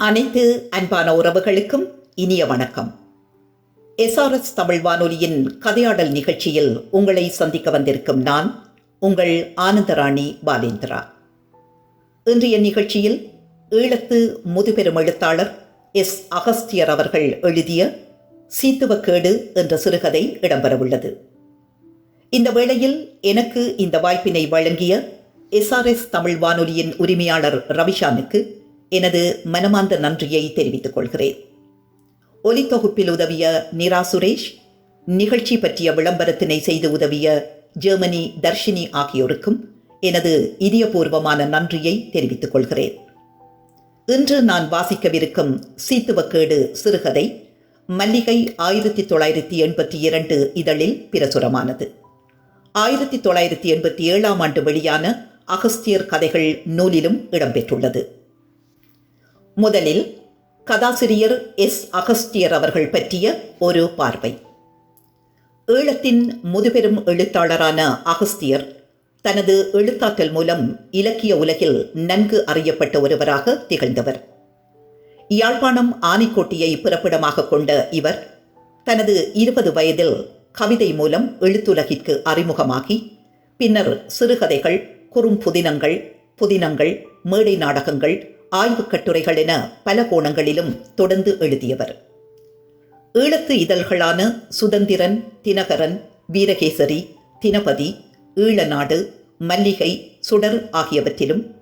அனைத்து அன்பான உறவுகளுக்கும் இனிய வணக்கம். எஸ்ஆர்எஸ் தமிழ் வானொலியின் கதையாடல் நிகழ்ச்சியில் உங்களை சந்திக்க வந்திருக்கும் நான் உங்கள் ஆனந்தராணி பாலேந்திரா. இன்றைய நிகழ்ச்சியில் ஈழத்து முதுபெரும் எழுத்தாளர் எஸ் அகஸ்தியர் அவர்கள் எழுதிய சீத்துவக்கேடு என்ற சிறுகதை இடம்பெறவுள்ளது இந்த வேளையில் எனக்கு இந்த வாய்ப்பினை வழங்கிய எஸ்ஆர்எஸ் தமிழ் வானொலியின் உரிமையாளர் ரவிஷானுக்கு எனது மனமார்ந்த நன்றியை தெரிவித்துக் கொள்கிறேன். ஒலித்தொகுப்பில் உதவிய நிரா சுரேஷ் நிகழ்ச்சி பற்றிய விளம்பரத்தினை செய்து உதவிய ஜெர்மனி தர்ஷினி ஆகியோருக்கும் எனது இதயபூர்வமான நன்றியை தெரிவித்துக் கொள்கிறேன். இன்று நான் வாசிக்கவிருக்கும் சீத்துவக்கேடு சிறுகதை மல்லிகை ஆயிரத்தி தொள்ளாயிரத்தி எண்பத்தி இரண்டு இதழில் பிரசுரமானது. ஆயிரத்தி தொள்ளாயிரத்தி எண்பத்தி ஏழாம் ஆண்டு வெளியான அகஸ்தியர் கதைகள் நூலிலும் இடம்பெற்றுள்ளது முதலில் கதாசிரியர் எஸ். அகஸ்தியர் அவர்கள் பற்றிய ஒரு பார்வை. ஈழத்தின் முதுபெரும் எழுத்தாளரான அகஸ்தியர் தனது எழுத்தாற்றல் மூலம் இலக்கிய உலகில் நன்கு அறியப்பட்ட ஒருவராக திகழ்ந்தவர். யாழ்ப்பாணம் ஆனைக்கோட்டியை பிறப்பிடமாக கொண்ட இவர் தனது இருபது வயதில் கவிதை மூலம் எழுத்துலகிற்கு அறிமுகமாகி பின்னர் சிறுகதைகள் குறும்புதினங்கள் புதினங்கள் மேடை நாடகங்கள் ஆய்வுக் கட்டுரைகள் என பல கோணங்களிலும் தொடர்ந்து எழுதியவர். ஈழத்து இதழ்களான சுதந்திரன் தினகரன் வீரகேசரி தினபதி ஈழநாடு மல்லிகை சுடர் ஆகியவற்றிலும்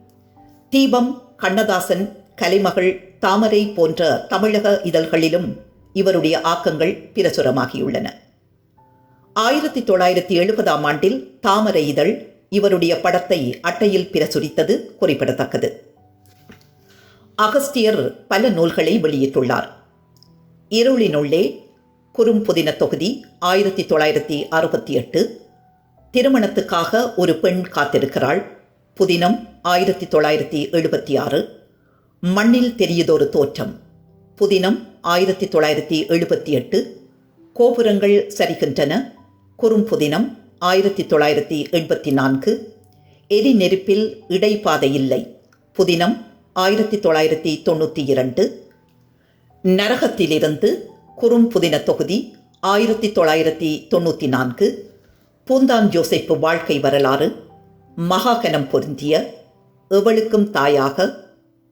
தீபம் கண்ணதாசன் கலைமகள் தாமரை போன்ற தமிழக இதழ்களிலும் இவருடைய ஆக்கங்கள் பிரசுரமாகியுள்ளன. ஆயிரத்தி தொள்ளாயிரத்தி எழுபதாம் ஆண்டில் தாமரை இதழ் இவருடைய படத்தை அட்டையில் பிரசுரித்தது குறிப்பிடத்தக்கது. அகஸ்தியர் பல நூல்களை வெளியிட்டுள்ளார். இருளினுள்ளே குறும்புதின தொகுதி ஆயிரத்தி தொள்ளாயிரத்தி அறுபத்தி எட்டு. திருமணத்துக்காக ஒரு பெண் காத்திருக்கிறாள். புதினம் ஆயிரத்தி தொள்ளாயிரத்தி எழுபத்தி ஆறு. மண்ணில் தெரியுதொரு தோற்றம். புதினம் ஆயிரத்தி தொள்ளாயிரத்தி எழுபத்தி எட்டு. கோபுரங்கள் சரிகின்றன. குறும்புதினம் ஆயிரத்தி தொள்ளாயிரத்தி எண்பத்தி நான்கு. எரி நெருப்பில் இடைப்பாதை இல்லை. புதினம் ஆயிரத்தி தொள்ளாயிரத்தி தொண்ணூற்றி இரண்டு. நரகத்திலிருந்து குறும்புதின தொகுதி ஆயிரத்தி தொள்ளாயிரத்தி தொண்ணூற்றி நான்கு. பூந்தான் ஜோசைப்பு வாழ்க்கை வரலாறு. மகாகனம் பொருந்திய எவளுக்கும் தாயாக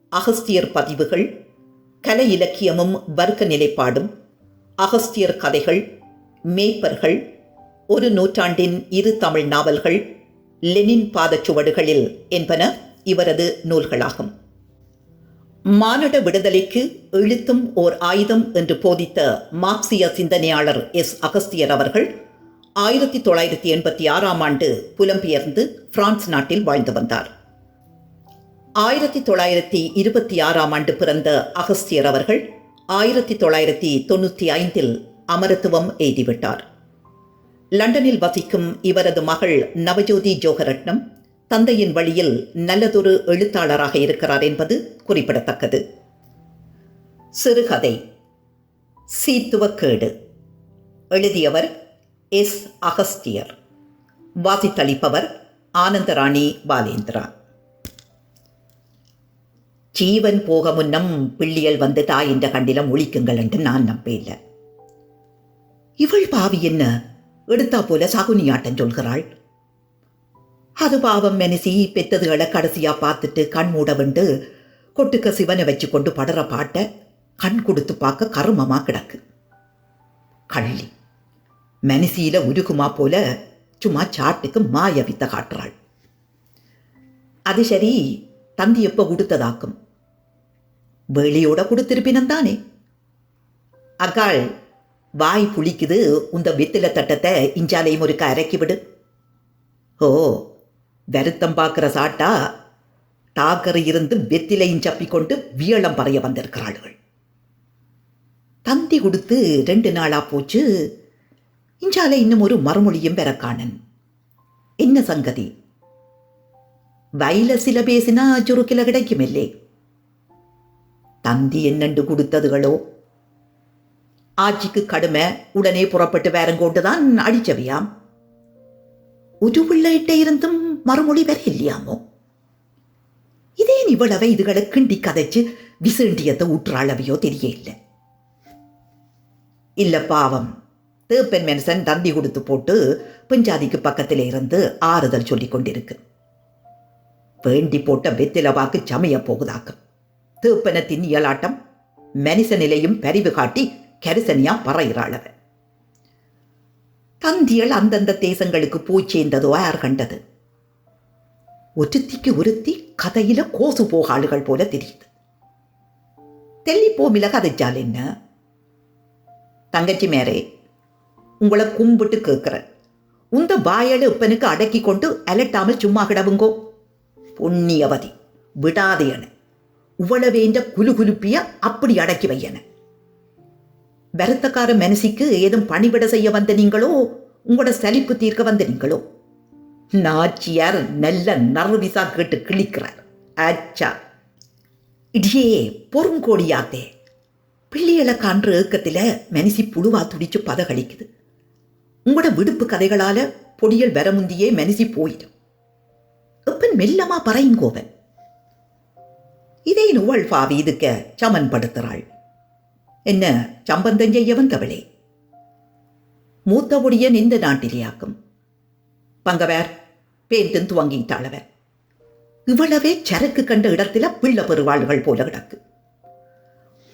அகஸ்தியர் பதிவுகள். கலை இலக்கியமும் வர்க்க நிலைப்பாடும். அகஸ்தியர் கதைகள் மேய்ப்பர்கள். ஒரு நூற்றாண்டின் இரு தமிழ் நாவல்கள். லெனின் பாதச்சுவடுகளில் என்பன இவரது நூல்களாகும். மானிட விடுதலைக்கு எழுத்தும் ஓர் ஆயுதம் என்று போதித்த மார்க்சிய சிந்தனையாளர் எஸ். அகஸ்தியர் அவர்கள் ஆயிரத்தி தொள்ளாயிரத்தி எண்பத்தி ஆறாம் ஆண்டு புலம்பெயர்ந்து பிரான்ஸ் நாட்டில் வாழ்ந்து வந்தார். ஆயிரத்தி தொள்ளாயிரத்தி இருபத்தி ஆறாம் ஆண்டு பிறந்த அகஸ்தியர் அவர்கள் ஆயிரத்தி தொள்ளாயிரத்தி தொண்ணூற்றி ஐந்தில் அமரத்துவம் எய்திவிட்டார். லண்டனில் வசிக்கும் இவரது மகள் நவஜோதி ஜோகரட்னம் தந்தையின் வழியில் நல்லதொரு எழுத்தாளராக இருக்கிறார் என்பது குறிப்பிடத்தக்கது. சிறுகதை. சீத்துவக்கேடு. எழுதியவர் எஸ். அகஸ்டியர் வாசித்தளிப்பவர் ஆனந்தராணி பாலேந்திரா. ஜீவன் போக முன்னம் பிள்ளியல் வந்து தாயின்ற கண்டிலம் ஒழிக்குங்கள் என்று நான் நம்பேல இவள் பாவி என்ன? எடுத்தா போல சாகுனியாட்டம் சொல்கிறாள். அது பாவம் மெனசி பெத்ததுகளை கடைசியா பார்த்துட்டு கண் மூட விண்டு கொட்டுக்க சிவனை வச்சு கொண்டு படுற பாட்டை கண் கொடுத்து பார்க்க கருமமா கிடக்கு. கள்ளி. மெனசியில் உருகுமா போல சும்மா சாட்டுக்கு மாய வித்த காட்டுறாள். அது சரி தந்தி எப்ப கொடுத்ததாக்கும் வெளியோட கொடுத்திருப்பினந்தானே? அக்காள் வாய் புளிக்குது உந்த வித்தில தட்டத்தை இஞ்சாலையும் ஒருக்க இறக்கி விடு. ஓ வருத்தம் பார்க்கிற சாட்டா டாக்கர் இருந்து வெத்திலையும் சப்பிக்கொண்டு வியளம் பறைய வந்திருக்கிறாள்கள். தந்தி கொடுத்து ரெண்டு நாளா போச்சு. இஞ்சால இன்னும் ஒரு மறுமொழியும் பெறக்காணன் என்ன சங்கதி? வயல சில பேசினா சுருக்கில கிடைக்குமில்லே. தந்தி என்னண்டு கொடுத்ததுகளோ? ஆட்சிக்கு கடுமை உடனே புறப்பட்டு வேறங்கோண்டுதான் அடிச்சவையாம். ஒரு பிள்ளைகிட்ட இருந்தும் மறுமொழி வர இல்லையாமோ? இதே இவ்வளவை இதுகளை கிண்டி கதைச்சு விசேண்டியத்தை ஊற்றாளவையோ இல்லை. இல்ல பாவம். தேப்பன் மனுஷன் தந்தி கொடுத்து போட்டு பெஞ்சாதிக்கு பக்கத்தில் இருந்து ஆறுதல் சொல்லிக் கொண்டிருக்கு. வேண்டி போட்ட வெத்தில வாக்கு சமைய போகுதாக்கும். தேப்பன திண்ணியலாட்டம் மனுஷ நிலையும் பரிவு காட்டி கரிசனியா பறையிறாளவ தந்தியல் அந்தந்த தேசங்களுக்கு போய் சேர்ந்ததோ யார் கண்டது? ஒருத்திக்கு ஒருத்தி கதையில கோசு போகாளுகள் போல தெரியுது. தெல்லிப்போ மிளக கதைச்சால் என்ன? தங்கச்சி மேரே உங்களை கும்பிட்டு கேட்குறேன் உந்த வாயல இப்பனுக்கு அடக்கி கொண்டு அலட்டாமல் சும்மா கிடவுங்கோ. பொன்னியவதி வேண்ட குலு குலுப்பிய அப்படி அடக்கி வையன. வருத்தக்கார மனசிக்கு ஏதும் பணிவிட செய்ய வந்த நீங்களோ உங்களோட சலிப்பு தீர்க்க வந்த நீங்களோ நாச்சியார் நல்ல நர்விசா கேட்டு கிழிக்கிறார். அச்சா இடியே பொறுங்கோடியாத்தே. பிள்ளைகளை காண்ற ஏக்கத்தில் மனசி புழுவா துடிச்சு பதகளிக்குது. உங்களோட விடுப்பு கதைகளால பொடியல் வரமுந்தியே மனசி போயிடும். எப்பன் மெல்லமா பறையுங்கோவன் இதை நுவள் பாவி இதுக்க சமன்படுத்துறாள். என்ன சம்பந்தம் செய்ய வந்தவளே மூத்த ஒடியன் இந்த நாட்டிலேயாக்கும் பங்கவர் பேந்தன் துவங்கிட்டாளவர். இவ்வளவே சரக்கு கண்ட இடத்துல பிள்ளை பெருவாள்கள் போல கிடக்கு.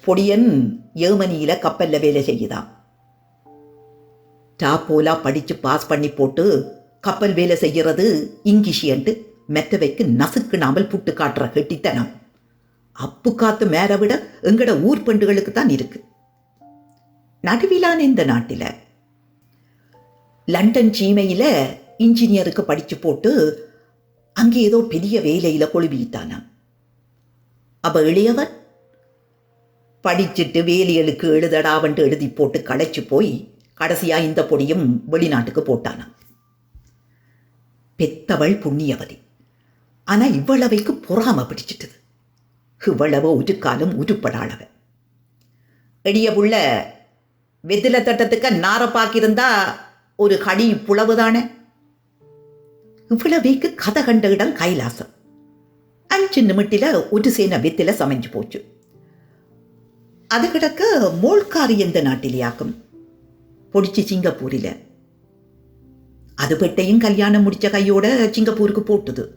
பொடியன் ஏமனியில கப்பல்ல வேலை செய்யுதான் டாப்போலா படிச்சு பாஸ் பண்ணி போட்டு கப்பல் வேலை செய்யறது இங்கிஷியன்ட்டு மெத்தவைக்கு நசுக்குனாமல் புட்டு காட்டுற கெட்டித்தனம். அப்பு காத்து மேல விட எங்கட ஊர் பெண்டுகளுக்கு தான் இருக்கு. நடுவிலான இந்த நாட்டில லண்டன் சீமையில இன்ஜினியருக்கு படிச்சு போட்டு அங்கே ஏதோ பெரிய வேலையில கொழுவிட்டானாம். அப்ப இளையவன் படிச்சுட்டு வேலியலுக்கு எழுதடாவன்ட்டு எழுதி போட்டு களைச்சு போய் கடைசியா இந்த பொடியும் வெளிநாட்டுக்கு போட்டானாம். பெத்தவள் புண்ணியவதி. ஆனா இவ்வளவைக்கு பொறாம பிடிச்சிட்டது. இவ்வளவு ஒரு காலம் உருப்படாளவ எடிய புள்ள வெத்தில தட்டத்துக்கு நாரப்பாக்கியிருந்தா ஒரு கடி புலவு தானே இவ்வளவைக்கு கதை கண்ட இடம் கைலாசம். அஞ்சு நிமிட்டில் ஒரு சேன வித்தில் சமைஞ்சு போச்சு. அது கிடக்க மோல்காரி எந்த நாட்டிலேயாக்கும்? பொடிச்சு சிங்கப்பூரில். அது பெட்டையும் கல்யாணம் முடிச்ச கையோட சிங்கப்பூருக்கு போட்டுது.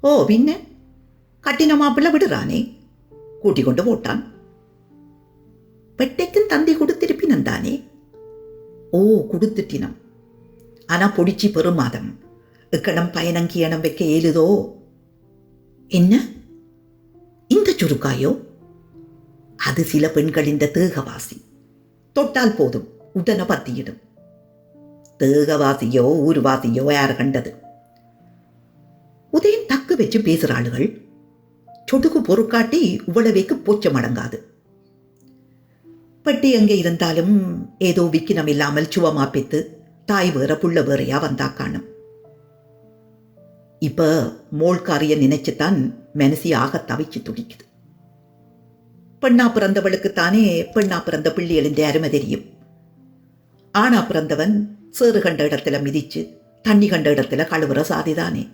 ஓ பின்ன? கட்டின மாப்பிள்ள விடுறானே. கூட்டி கொண்டு போட்டான். பெட்டைக்கும் தந்தி கொடுத்திருப்பினந்தானே? ஓ கொடுத்துட்டினம். ஆனா பொடிச்சி பெருமாதம். இக்கணம் பயணங்கியனம் வைக்க ஏழுதோ? என்ன? இந்த சுருக்காயோ? அது சில பெண்களின் தேகவாசி. தொட்டால் போதும் உடனே பத்தியிடும். தேகவாசியோ ஊர்வாசியோ யார் கண்டது? உதயம் தக்கு வச்சு பேசுகிறாளுகள் ஆளுகள் சொடுக்கு பொறுக்காட்டி உவ்வளவைக்கு போச்சம் அடங்காது பட்டி எங்கே இருந்தாலும் ஏதோ விக்கினம் இல்லாமல் சுவமா பெத்து தாய் வேற புள்ள வேறையா வந்தா காணும். இப்போ மோள்காரிய நினைச்சுத்தான் மனசி ஆக தவிச்சு துடிக்குது. பெண்ணா பிறந்தவளுக்கு தானே பெண்ணா பிறந்த பிள்ளைகளின் அருமை தெரியும். ஆனா பிறந்தவன் சேறு கண்ட இடத்துல மிதிச்சு தண்ணி கண்ட இடத்துல கழுவுற சாதிதானே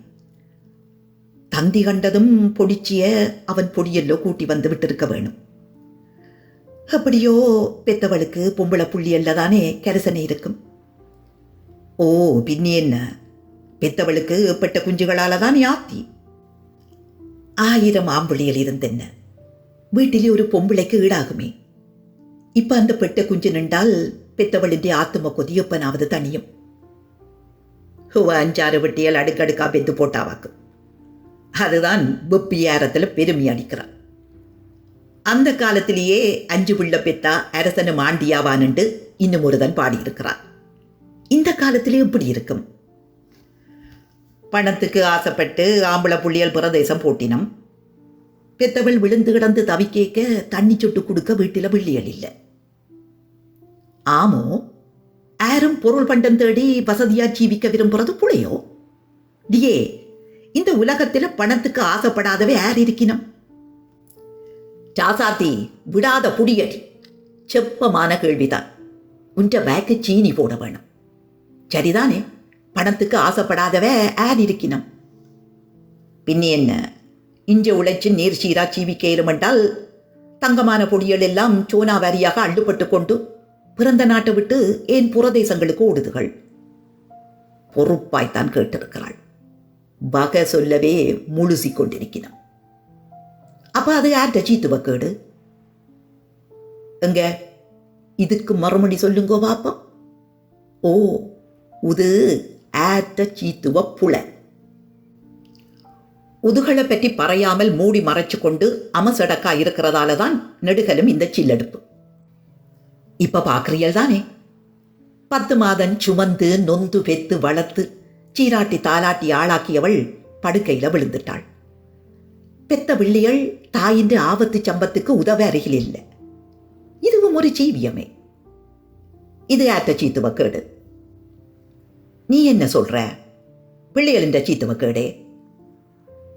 தந்தி கண்டதும் பொடிச்சிய அவன் பொடியெல்லோ கூட்டி வந்து விட்டிருக்க வேணும். அப்படியோ பெத்தவளுக்கு பொம்பளை புள்ளியல்ல தானே கரிசனை இருக்கும். ஓ பின்னி என்ன? பெத்தவளுக்கு பெட்ட குஞ்சுகளால தான் யாத்தி. ஆயிரம் ஆம்பிள்ளைகள் இருந்தென்ன? வீட்டிலே ஒரு பொம்பளைக்கு ஈடாகுமே. இப்ப அந்த பெட்ட குஞ்சு நின்றால் பெத்தவளின் ஆத்தும கொதியப்பனாவது தனியும். அஞ்சாறு வெட்டியால் அடுக்கடுக்கா பெத்து போட்டாவாக்கு அதுதான் வெப்பியாரத்தில் பெருமை அடிக்கிறான். அந்த காலத்திலேயே அஞ்சு பிள்ளை பெத்தா அரசனும் ஆண்டியாவான்ட்டு இன்னும் ஒருதன் பாடியிருக்கிறான். இந்த காலத்திலே எப்படி இருக்கும்? பணத்துக்கு ஆசைப்பட்டு ஆம்பளை புள்ளியல் பிரதேசம் போட்டினம். பெத்தவள் விழுந்து கிடந்து தவிக்கேக்க தண்ணி சொட்டு கொடுக்க வீட்டில் வெள்ளியல் இல்லை. ஆமோ ஆரும் பொருள் பண்டம் தேடி வசதியா ஜீவிக்க விரும்புறது புளையோ டியே இந்த உலகத்தில் பணத்துக்கு ஆசைப்படாதவே யார் இருக்கினம். ராசாத்தி விடாத புடியடி செப்பமான கேள்விதான். உன்ற பேக்கு சீனி போட வேணும். சரிதானே? பணத்துக்கு ஆசைப்படாதவ யார் இருக்கணும். பின்ன என்ன? இஞ்ச உழைச்சு நீர் சீரா ஜீவிக்க இருமென்றால் தங்கமான பொடிகள் எல்லாம் சோனா வாரியாக அள்ளுப்பட்டு கொண்டு பிறந்த நாட்டை விட்டு ஏன் புறதேசங்களுக்கு ஓடுதுகள்? பொறுப்பாய்த்தான் கேட்டிருக்கிறாள். வகை சொல்லவே முழுசி கொண்டிருக்கிறான். அப்ப அது யார்கிட்ட சீத்துவ கேடு? எங்க? இதுக்கு மறுமொழி சொல்லுங்கோ பாப்போம். ஓ உது ஆட்ட சீத்துவ புல உதுகளை பற்றி பறையாமல் மூடி மறைச்சு கொண்டு அமசடக்கா இருக்கிறதால தான் நெடுகலும் இந்த சில்லெடுப்பு. இப்ப பார்க்குறீள் தானே? பத்து மாதம் சுமந்து நொந்து பெத்து வளர்த்து சீராட்டி தாலாட்டி ஆளாக்கியவள் படுக்கையில விழுந்துட்டாள். பெத்த பிள்ளைகள் தாயின் ஆபத்து சம்பத்துக்கு உதவ அருகில் இல்லை. இதுவும் ஒரு ஜீவியமே. இது ஆத்த சீத்துவக்கேடு கேடு நீ என்ன சொல்ற? பிள்ளைகளின் சீத்துவ கேடே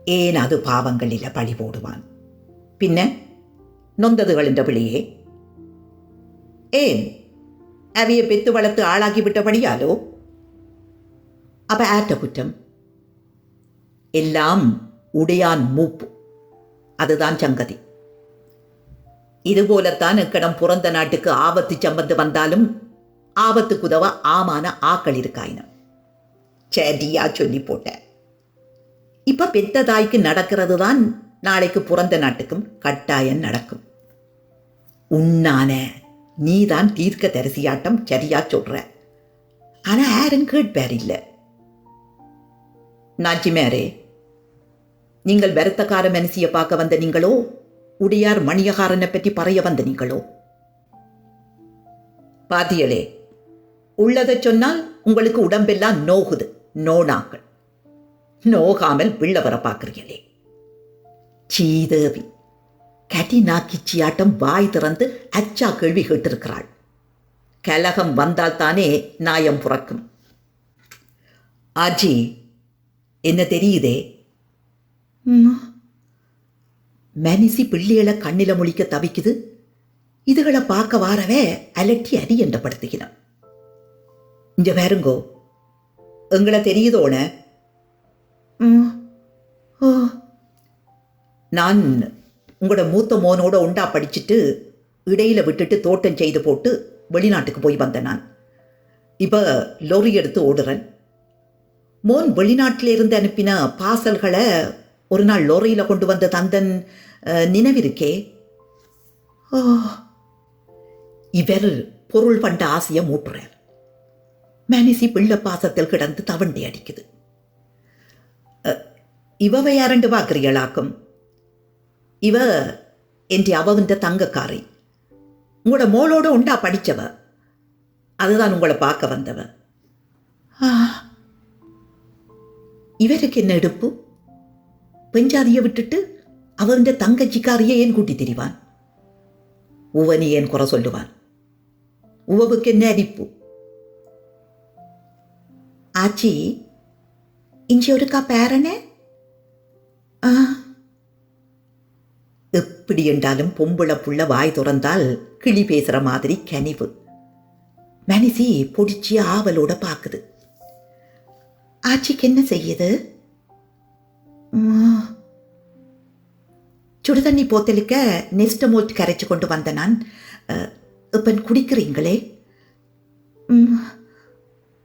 ஏன் அது பாவங்களில பழி போடுவான்? பின்ன? நொந்ததுகளின்ற பிள்ளையே. ஏன்? அவைய பெத்து வளர்த்து ஆளாக்கி விட்டபடியாலோ அப்ப ஆற்ற குற்றம்? எல்லாம் உடையான் மூப்பு. அதுதான் சங்கதி. இதுபோலத்தான் இக்கடம் புறந்த நாட்டுக்கு ஆபத்து சம்பந்து வந்தாலும் ஆபத்துக்குதவ ஆமான ஆக்கள் இருக்காயினம் சரியா சொல்லி போட்டேன் இப்ப பெத்த தாய்க்கு நடக்கிறது தான் நாளைக்கு புறந்த நாட்டுக்கும் கட்டாயம் நடக்கும். உன்னான நீதான் தீர்க்க தரிசியாட்டம் சரியா சொல்ற. ஆனா ஆரன் கேட்பார் இல்ல. நாச்சிமேரே நீங்கள் வருத்தக்கார மனசியை பார்க்க வந்த நீங்களோ? உடையார் மணியகாரனை பற்றி பறைய வந்த நீங்களோ? பாத்தியளே உள்ளதை சொன்னால் உங்களுக்கு உடம்பெல்லாம் நோகுது. நோனாக்கள் நோகாமல் பிள்ளை வர பார்க்குறீங்களே சீதேவி கட்டினா நாக்கிச்சியாட்டம் வாய் திறந்து அச்சா கேள்வி கேட்டிருக்கிறாள். கலகம் வந்தால் தானே நாயம் புறக்கும். ஆஜி என்ன தெரியுதே? மனிசி பிள்ளைகளை கண்ணில முழிக்க தவிக்குது. இதுகளை பார்க்க வாரவே அலட்டி அடி என்றப்படுத்துகிறான் இங்க வேறுங்கோ எங்களை தெரியுதோன? நான் உங்களோட மூத்த மோனோட உண்டா படிச்சுட்டு இடையில விட்டுட்டு தோட்டம் செய்து போட்டு வெளிநாட்டுக்கு போய் வந்தேன் நான். இப்போ லொரி எடுத்து ஓடுறேன். மோன் வெளிநாட்டில இருந்து அனுப்பின பாசல்களை ஒரு நாள் லொரியில் கொண்டு வந்த தந்தன் நினைவிருக்கே? ஓ இவர் பொருள் பண்ட ஆசையை மூட்டுறார். மேனிசி பிள்ளை பாசத்தில் கிடந்து தவண்டி அடிக்குது. இவவை யாரண்டு பார்க்குறீங்களாக்கும் இவ என்று அவவின்ற தங்கக்காரி. உங்களோட மோளோட உண்டா படிச்சவ. அதுதான் உங்களை பார்க்க வந்தவ. இவருக்கு என்ன எடுப்பு? பெஞ்சாதியை விட்டுட்டு அவருடைய தங்கச்சிக்காரியை ஏன் கூட்டி திரிவான்? உவனி ஏன் குறை சொல்லுவான்? உவவுக்கு என்ன அடிப்பு? ஆச்சி இஞ்சி ஒருக்கா பேரனே ஆ எப்படி என்றாலும் பொம்பளை புள்ள வாய் திறந்தால் கிளி பேசுற மாதிரி கனிவு மனிசி பொடிச்சி ஆவலோட பார்க்குது ஆச்சிக்கு என்ன செய்யுது சுடுதண்ணி போத்தலுக்க நெஸ்டமோல்ட் கரைச்சி கொண்டு வந்த நான் அஹ், இப்ப குடிக்கிறீங்களே ம்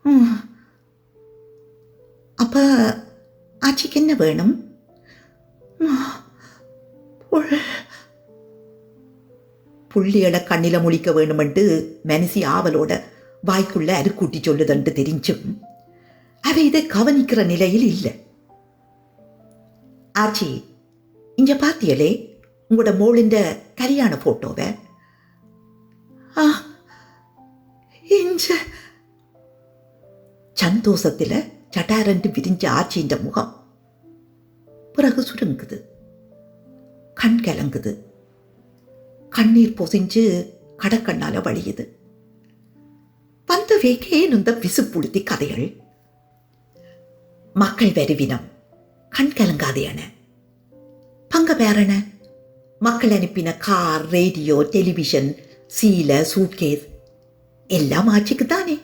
ம் அப்போ ஆச்சிக்கு என்ன வேணும்? புல். புள்ளிகளை கண்ணில முழிக்க வேணுமென்று மனசி ஆவலோட வாய்க்குள்ள அருக்கூட்டி சொல்லுதன்று தெரிஞ்சும். அவ இதை கவனிக்கிற நிலையில் இல்லை. ஆச்சி இங்க பாத்தியலே உங்களோட மோளின்ற கல்யாண போட்டோவை? ஆ இஞ்ச. சந்தோஷத்துல சட்டாரென்று விரிஞ்ச ஆச்சின்ற முகம். பிறகு சுருங்குது. கண் கலங்குது. கண்ணீர் பொசிஞ்சு கடக்கண்ணால வழியுது. வந்த வேகே நுந்த விசுப்புழுத்தி கதைகள். மக்கள் வருவினம் கண் கலங்காதையான பங்க பேரன மக்கள் அனுப்பின கார் ரேடியோ டெலிவிஷன் சீலை சூட்கேஸ் எல்லாம் ஆட்சிக்கு தானே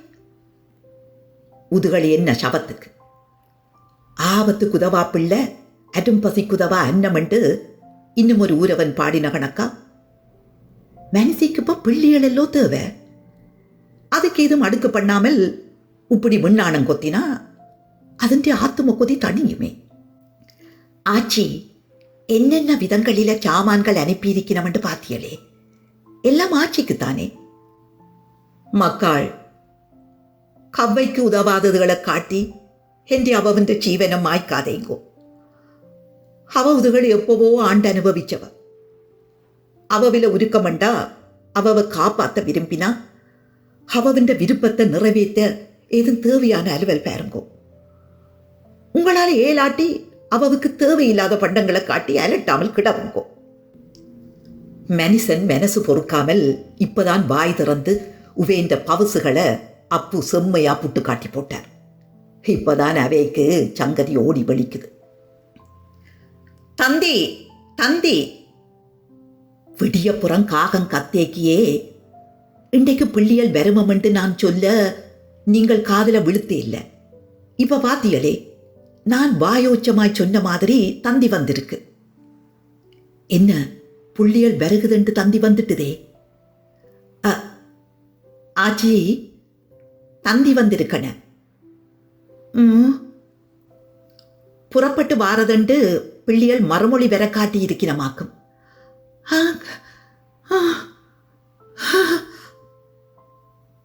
உதுகளி என்ன சபத்துக்கு ஆபத்து குதவா பிள்ளை அடும் பசி குதவா அன்னமண்டு இன்னும் ஒரு ஊரவன் பாடின கணக்கா மனசிக்கு இப்போ பிள்ளைகள் எல்லோ தேவை அதுக்கு ஏதும் அடுக்கு பண்ணாமல் இப்படி விண்ணானம் கொத்தினா അതിൻ്റെ ആത്മകൊതി തണിയുമേ ആച്ചി என்னென்ன விதங்களில சாமான்கள் அனுப்பியிருக்கிறவன்ட்டு பாத்தியலே எல்லாம் ஆட்சிக்குத்தானே മക്കൾ കവ്വയ്ക്ക് ഉതവാതതുകളെ കാട്ടി എൻ്റെ അവവൻ്റെ ജീവനം മായ്ക്കാതെങ്കോ അവ ഉതുകൾ എപ്പോവോ ആണ്ടനുഭവിച്ചവ അവവില ഉരുക്കമണ്ട അവവ കാപ്പാത്ത വിരുമ്പിന അവവൻ്റെ വിരുപ്പത്തെ നിറവേറ്റ ഏതും தேவையான அலுவல் பாருங்கோ உங்களால் ஏலாட்டி அவவுக்கு தேவையில்லாத பண்டங்களை காட்டி அலட்டாமல் கிடவுங்கோ மனுஷன் மனசு பொறுக்காமல் இப்பதான் வாய் திறந்து உவேந்த பவசுகளை அப்பு செம்மையா புட்டு காட்டி போட்டார். இப்பதான் அவைக்கு சங்கதி ஓடி வலிக்குது. தந்தி தந்தி! விடியப்புறம் காகம் கத்தேக்கியே. இன்றைக்கு பிள்ளைகள் வருமம் என்று நான் சொல்ல நீங்கள் காதல விழுத்தே இல்லை. இப்ப பாத்தியலே நான் வாயோச்சமாய் சொன்ன மாதிரி தந்தி வந்திருக்கு. என்ன புள்ளியல் வருகுதுன்ட்டு தந்தி வந்துட்டுதே? ஆச்சி தந்தி வந்திருக்கன. புறப்பட்டு வாரதண்டு பிள்ளைகள் மறுமொழி வர காட்டி இருக்கிறமாக்கும். ஆ,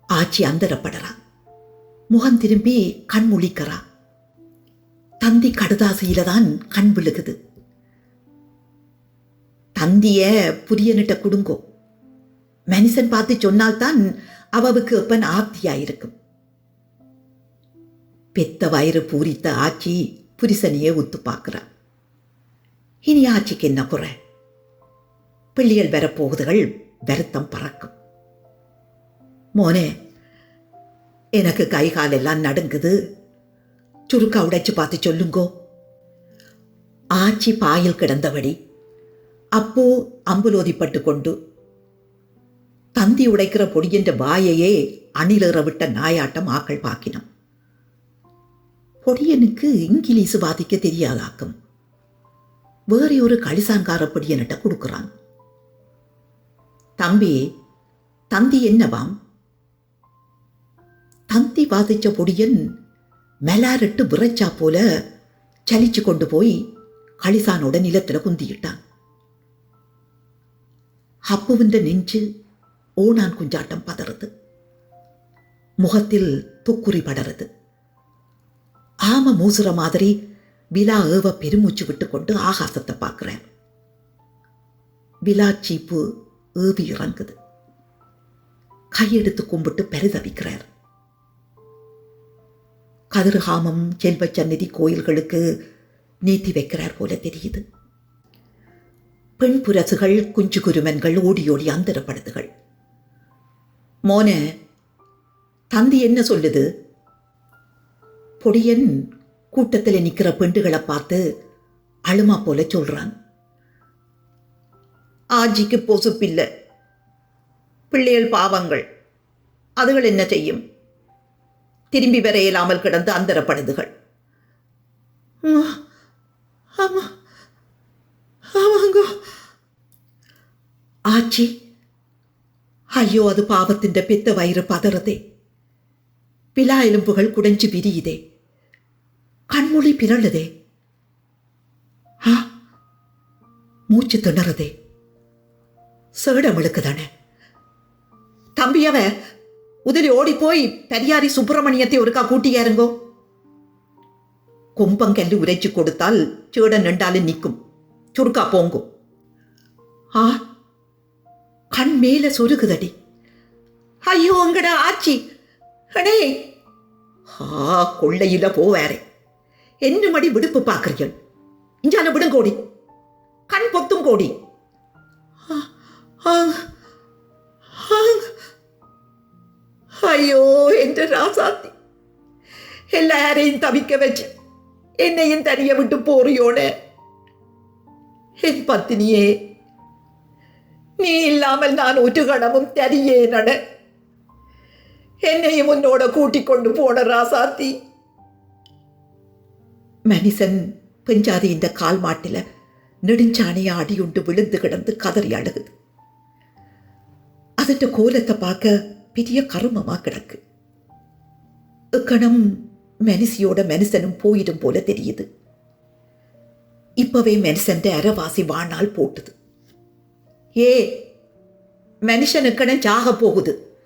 ஆச்சி அந்தரப்படுறான் முகம் திரும்பி கண் முழிக்கிறான் தந்தி கடுதாசையில தான் கண் விழுகுது. தந்திய புரியனிட்ட குடுங்கோ. மனுஷன் பார்த்து சொன்னால்தான் அவவுக்கு அப்பன் ஆப்தியாயிருக்கும். பெத்த வயிறு பூரித்த ஆச்சி புரிசனையே உத்து பார்க்குறா இனி ஆச்சிக்கு என்ன குறை? பிள்ளைகள் வரப்போகுதுகள் வருத்தம் பறக்கும். மோனே எனக்கு கை காலெல்லாம் நடுங்குது. சுருக்கா உடைச்சு பார்த்து சொல்லுங்கோ. ஆச்சி பாயில் கிடந்தபடி அப்போ அம்புலோதிப்பட்டு கொண்டு தந்தி உடைக்கிற பொடியென்ற வாயையே அணிலேற விட்ட நாயாட்டம் ஆக்கள் பாக்கினம் பொடியனுக்கு இங்கிலீஷு வாதிக்க தெரியாதாக்கும். வேறே ஒரு களிசாங்கார பொடியன்கிட்ட கொடுக்குறான். தம்பி தந்தி என்னவாம்? தந்தி வாதிச்ச பொடியன் மெலாரிட்டு விரைச்சா போல சலிச்சு கொண்டு போய் களிசானோட நிலத்தில் குந்திக்கிட்டான் அப்புவிந்த நெஞ்சு ஓணான் குஞ்சாட்டம் பதறுது. முகத்தில் துக்குறி படறது ஆம மூசுற மாதிரி விலா ஏவ பெருமூச்சு விட்டு கொண்டு ஆகாசத்தை பார்க்குறார். விலா சீப்பு ஏவி இறங்குது. கையெடுத்து கும்பிட்டு பெரிதவிக்கிறார். கதிர்காமம் செல்வ சந்நிதி கோயில்களுக்கு நீத்தி வைக்கிறார் போல தெரியுது. பெண் புரசுகள் குஞ்சு குருமன்கள் ஓடி ஓடி அந்தரப்படுதுகள் மோன தந்தி என்ன சொல்லுது? பொடியன் கூட்டத்தில் நிற்கிற பெண்டுகளை பார்த்து அழுமா போல சொல்றான். ஆஜிக்கு பொசுப்பில்லை பிள்ளைகள் பாவங்கள். அதுகள் என்ன செய்யும்? திரும்பி வர இயலாமல் கிடந்த அந்தரப்படுதுகள் உம், ஆமா ஆமாங்கோ ஆச்சி ஐயோ அது பாவத்தின் பெத்த வயிறு பதறதே. பிலா எலும்புகள் குடைஞ்சு விரியுதே. கண்மொழி பிறழுதே ஆ மூச்சு திணறுதே. சேடம் இழுக்குதானே. தம்பியவ உதிரி ஓடி போய் பெரியாரி சுப்பிரமணியத்தை ஒருக்கா கூட்டியாருங்கோ கொம்பங்கல்லு உரைச்சு கொடுத்தால் சேடன் நின்றாலும் நிற்கும். சுருக்கா போங்கோ. ஆ கண் மேல சொருகுதடி. ஐயோ உங்கட ஆச்சி. அடே. ஆ கொள்ளையில போவாரே. என்ன மடி விடுப்பு பார்க்கறீர்கள்? இஞ்சால விடுங்கோடி. கண் பொத்தும் கோடி. ஐயோ என்ற ராசாத்தி. எல்லாரையும் தவிக்க வச்சு என்னையும் தனிய விட்டு போறியோனே. என் பத்தினியே நீ இல்லாமல் நான் ஒரு கணமும் தரியே நட என்னையும் உன்னோட கூட்டிக் கொண்டு போன ராசாத்தி. மனிதன் பெஞ்சாதி இந்த கால் மாட்டில் நெடுஞ்சாணியை அடியுண்டு விழுந்து கிடந்து கதறி அழுகுது. அதன் கோலத்தை பார்க்க பெரிய கருமமாக கிடக்கு. இக்கணம் மனுஷியோட மனுஷனும் போயிடும் போல தெரியுது. இப்பவே மனுஷன் அரவாசி வானால் போட்டுது. ஏ மனுஷனுக்கணும் சாக போகுது.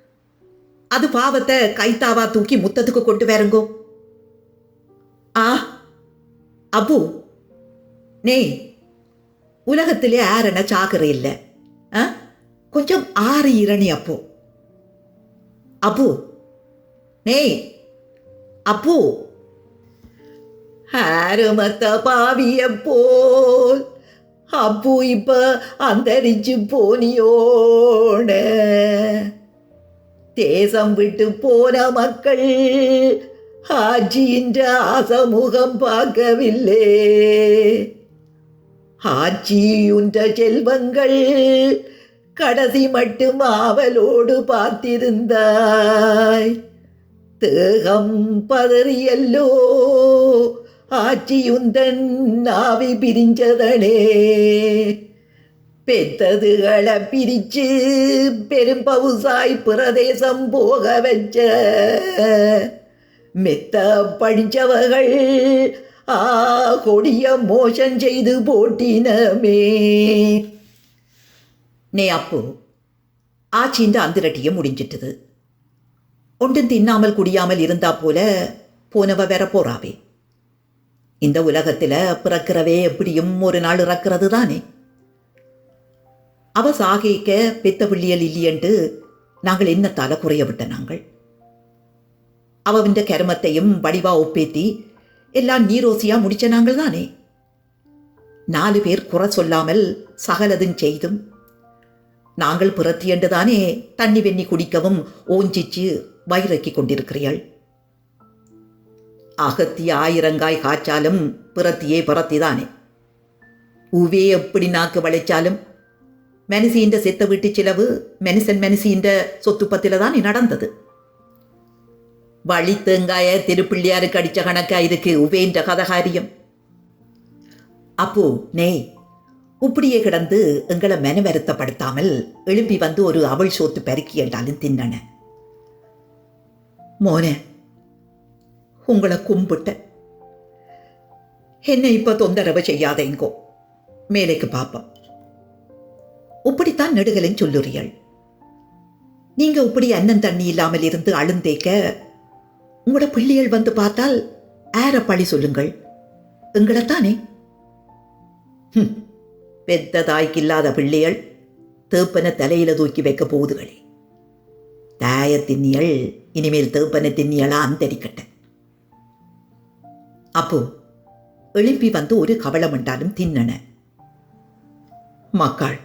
அது பாவத்தை கைத்தாவா தூக்கி முத்தத்துக்கு கொண்டு வரங்கோ? ஆ அபு நே உலகத்திலே ஆரண சாகர இல்லை ஆ கொஞ்சம் ஆறு இரணி அப்போ அபு நே അപ്പു ആരുമത്ത പാവിയെ പോൽ അപ്പു ഇപ്പൊ അന്തരിച്ചു പോനിയോണ് ദേശം വിട്ടു പോന മക്കൾ ஆட்சியின்ற ஆசமுகம் பார்க்கவில்லை. ஆட்சியுன்ற செல்வங்கள் கடைசி மட்டும் ஆவலோடு பார்த்திருந்தாய். தேகம் பதறியல்லோ ஆட்சியுந்தன் நாவி பிரிஞ்சதனே. பெத்ததுகளை பிரிச்சு பெரும்பவுசாய் பிரதேசம் போக வச்ச மெத்த படித்தவர்கள் ஆ கொடிய மோசம் செய்து போட்டினமே. நே அப்போ ஆச்சின்ற அந்திரட்டியை முடிஞ்சிட்டது. ஒன்றும் தின்னாமல் குடியாமல் இருந்தா போல போனவ வேற போறாவே. இந்த உலகத்தில் பிறக்கிறவே எப்படியும் ஒரு நாள் இறக்கிறது தானே. அவ சாகைக்க பெத்த பிள்ளியல் இல்லையன்ட்டு நாங்கள் என்னத்தால குறைய விட்ட நாங்கள். அவவின்ற கருமத்தையும் வடிவா ஒப்பேத்தி எல்லாம் நீரோசியா முடிச்ச நாங்கள் தானே நாலு பேர் குறை சொல்லாமல் சகலதும் செய்தும் நாங்கள் பிறத்தியண்டு தானே தண்ணி வெண்ணி குடிக்கவும் ஓஞ்சிச்சு வயிறக்கி கொண்டிருக்கிறீள் அகத்திய ஆயிரங்காய் காய்ச்சாலும் பிறத்தியே பிறத்திதானே? உவே எப்படி நாக்கு வளைச்சாலும்? மனுஷின்ற செத்த வீட்டு செலவு மனுஷன் மனுஷின்ற சொத்துப்பத்தில் தானே நடந்தது? வழி தேங்காய திருப்பிள்ளையாருக்கு அடித்த கணக்கா இருக்கு உவேன்ற கதகாரியம். அப்போ நே இப்படியே கிடந்து எங்களை மெனவருத்தப்படுத்தாமல் எழும்பி வந்து ஒரு அவள் சோத்து பெருக்கி என்றாலும் தின்னன. மோனே உங்களை கும்பிட்ட. என்னை இப்ப தொந்தரவு செய்யாதேங்கோ. மேலைக்கு பாப்போம் இப்படித்தான் நெடுகலின் சொல்லுறியள். நீங்க இப்படி அண்ணன் தண்ணி இல்லாமல் இருந்து அழுந்தேக்க உங்களோட பிள்ளைகள் வந்து பார்த்தால் ஏற பழி சொல்லுங்கள். எங்களைத்தானே? ஹம், பெத்த தாய்க்கு இல்லாத பிள்ளைகள் தேப்பனை தலையில தூக்கி வைக்க போகுதுகளே. தாய திண்ணியல் இனிமேல் தேப்பனை திண்ணியலா அந்தரிக்கட்ட. அப்போ எழும்பி வந்து ஒரு கவலம் என்றாலும் தின்னன. மக்கள்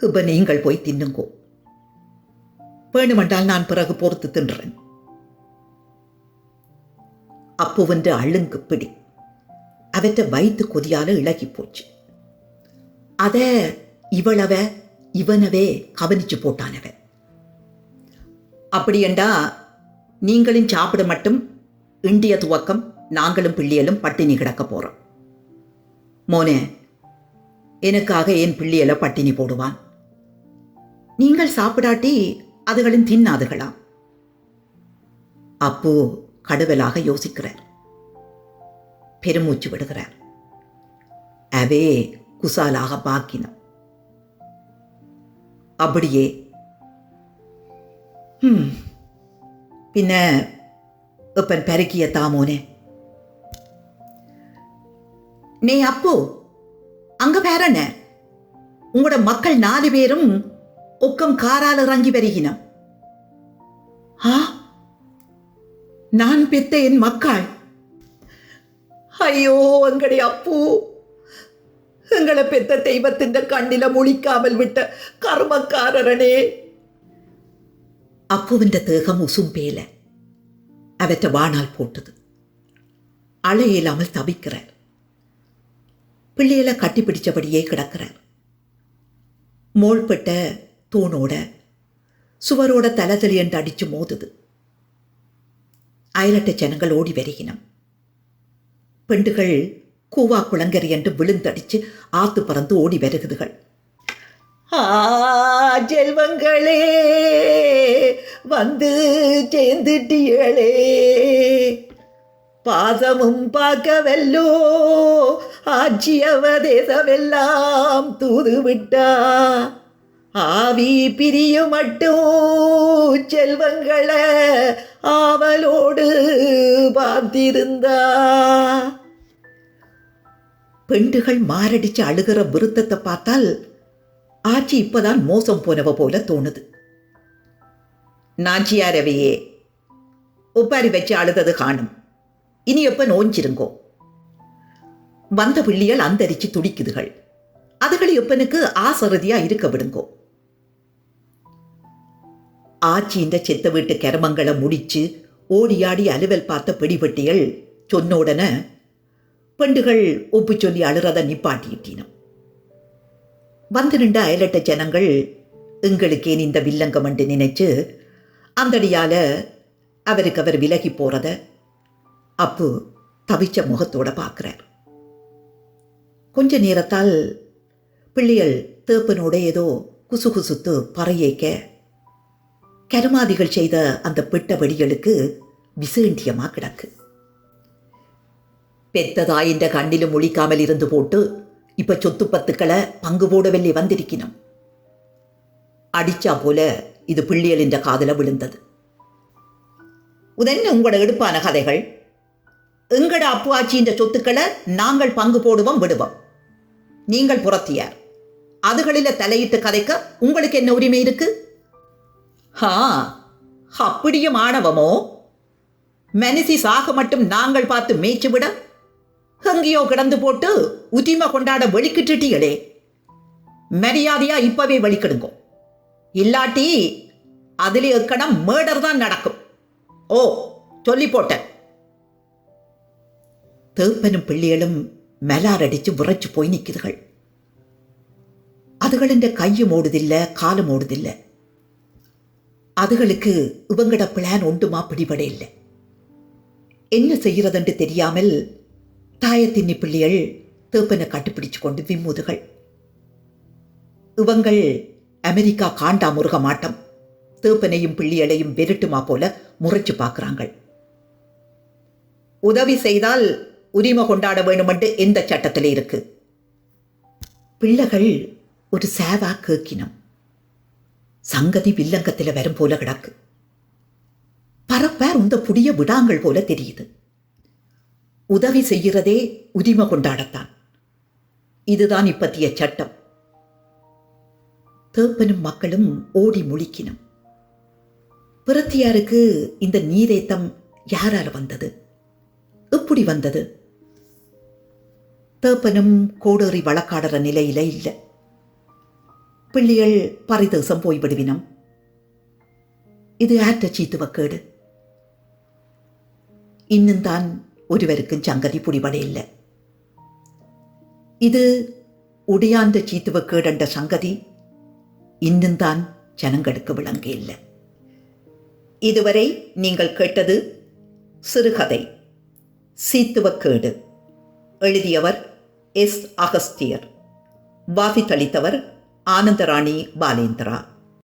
இப்ப நீங்கள் போய் தின்னுங்கோ. வேணுமென்றால் நான் பிறகு பொறுத்து தின்றேன். அப்புவென்று அழுங்கு பிடி. அவற்ற வயிற்று கொதியால இழகி போச்சு. அத இவளவ இவனவே கவனிச்சு போட்டானவ. அப்படியண்டா நீங்களும் சாப்பிட மட்டும் இண்டிய துவக்கம் நாங்களும் பிள்ளையலும் பட்டினி கிடக்க போறோம். மோனே எனக்காக என் பிள்ளைகளை பட்டினி போடுவான்? நீங்கள் சாப்பிடாட்டி அதுகளும் தின்னாதுகளாம் அப்போ கடுவலாக யோசிக்கிறார். பெருமூச்சு விடுகிறார். அவே குசாலாக பாக்கினம். அப்படியே ம் பின்ன இப்பன் பெருக்கிய தாமோனே. நே அப்போ அங்க பேரன உங்களோட மக்கள் நாலு பேரும் ஒக்கம் காரால் இறங்கி வருகினம் நான் பெத்த என் மக்காள். ஐயோ எங்களுடைய அப்பூ. எங்களை பெத்த தெய்வத்தின் கண்ணில முழிக்காமல் விட்ட கர்மக்காரனே അപ്പുവിൻ്റെ ദേഹം ഉസുമ്പേല അവറ്റ വാണാൽ പോട്ടത് അളയില്ലാമൽ തപിക്കിറാർ പിള്ളേല കട്ടിപ്പിടിച്ചപടിയേ கிடக்கிறார். மோள்பட்ட தூணோட சுவரோட தலதலியண்டு அடிச்சு மோதுது. அயலட்ட ஜனங்கள் ஓடி வருகினம். பெண்டுகள் கூவா குளங்கரி என்று விழுந்தடிச்சு ஆத்து பறந்து ஓடி வருகுதுகள். ஆ செல்வங்களே வந்து சேர்ந்துட்டியளே. பாசமும் பார்க்கவல்லோ ஆட்சியவ தேசமெல்லாம் தூது விட்டா ஆவி பிரியும் மட்டும் செல்வங்களை ஆவலோடு பார்த்திருந்தா. பெண்டுகள் மாரடிச்சு அழுகிற விருத்தத்தை பார்த்தால் ஆச்சி இப்பதான் மோசம் போனவ போல தோணுது. நாச்சியாரவையே உப்பாரி வச்சு அழுதது காணும். இனி எப்ப நோஞ்சிருங்கோ. வந்த பிள்ளைகள் அந்தரிச்சு துடிக்குதுகள். அதுகளை எப்பனுக்கு ஆசரதியா இருக்க விடுங்கோ. ஆச்சின்ற செத்த வீட்டு கரமங்களை முடிச்சு ஓடியாடி அலுவல் பார்த்த பிடிபட்டிகள் சொன்ன உடனே பெண்டுகள் ஒப்பு சொல்லி அழுறத நிப்பாட்டிட்டினோம். வந்து நின்ற அயலட்ட ஜனங்கள் எங்களுக்கேன் இந்த வில்லங்கம் என்று நினைச்சு அந்தடியால் அவருக்கு அவர் விலகி போறத அப்பு தவிச்ச முகத்தோட பார்க்குறார். கொஞ்ச நேரத்தால் பிள்ளைகள் தேப்பனோட ஏதோ குசுகுசுத்து பறையேக்க கருமாதிகள் செய்த அந்த பிட்ட வெடிகளுக்கு விசேண்டியமா கிடக்கு. பெத்ததாயின்ற கண்ணிலும் ஒழிக்காமல் இருந்து போட்டு இப்ப சொத்து பத்துக்களை பங்கு போடவில்லை வந்திருக்கணும் அடிச்சா போல இது பிள்ளைகள் என்ற காதல விழுந்தது. உதன் உங்களோட எடுப்பான கதைகள். எங்கட அப்புவாச்சின்ற சொத்துக்களை நாங்கள் பங்கு போடுவோம் விடுவோம். நீங்கள் புறத்தியார். அதுகளில் தலையிட்டு கதைக்க உங்களுக்கு என்ன உரிமை இருக்கு? ஹா அப்படியும் ஆணவமோ? மனசி சாக மட்டும் நாங்கள் பார்த்து மேய்ச்சு விட எங்கேயோ கிடந்து போட்டு உதிமை கொண்டாட வெளிக்கிட்டுட்டீங்களே மரியாதையா இப்பவே வெளிக்கிடுங்கோ இல்லாட்டி அதில் எக்கணம் மேடர் தான் நடக்கும். ஓ சொல்லி போட்டேன். தேப்பனும் பிள்ளைகளும் மெலாரடிச்சு விரைச்சு போய் நிற்குதுகள். அதுகளின் கையும் ஓடுதில்லை காலம் ஓடுதில்லை. அதுகளுக்கு இவங்கட பிளான் ஒன்றுமா பிடிபட இல்லை என்ன செய்யறதுன்னு தெரியாமல் தாயத்தின்னி பிள்ளைகள் தேப்பனை கட்டுப்பிடிச்சு கொண்டு விம்முதுகள். இவங்கள் அமெரிக்கா காண்டா முருக மாட்டம். தேப்பனையும் பிள்ளைகளையும் வெருட்டுமா போல முறைச்சு பார்க்குறாங்கள். உதவி செய்தால் உரிமை கொண்டாட வேணுமென்று எந்த சட்டத்தில் இருக்கு? பிள்ளைகள் ஒரு சேவா கேக்கினம். சங்கதி வில்லங்கத்தில் வரும் போல கிடக்கு. பரப்பார் உந்த புடிய விடாங்கள் போல தெரியுது. உதவி செய்கிறதே உரிமை கொண்டாடத்தான். இதுதான் இப்பத்திய சட்டம். தேப்பனும் மக்களும் ஓடி முழிக்கினும். பிரத்தியாருக்கு இந்த நீரேத்தம் யாரால் வந்தது? எப்படி வந்தது? தேப்பனும் கோடேறி வழக்காடுற நிலையில இல்லை. பிள்ளைகள் பரிதேசம் போய்விடுவினம். இது ஆற்ற சீத்துவக்கேடு இன்னும் தான் ஒருவருக்கும் சங்கதி புடிபடையில்லை இது உடையாந்த சீத்துவக்கேடண்ட சங்கதி இன்னும் தான் ஜனங்களுக்கு விளங்க இல்லை. இதுவரை நீங்கள் கேட்டது சிறுகதை சீத்துவக்கேடு எழுதியவர் எஸ் அகஸ்தியர். வாசித்தளித்தவர் ஆனந்தராணி பாலேந்திரா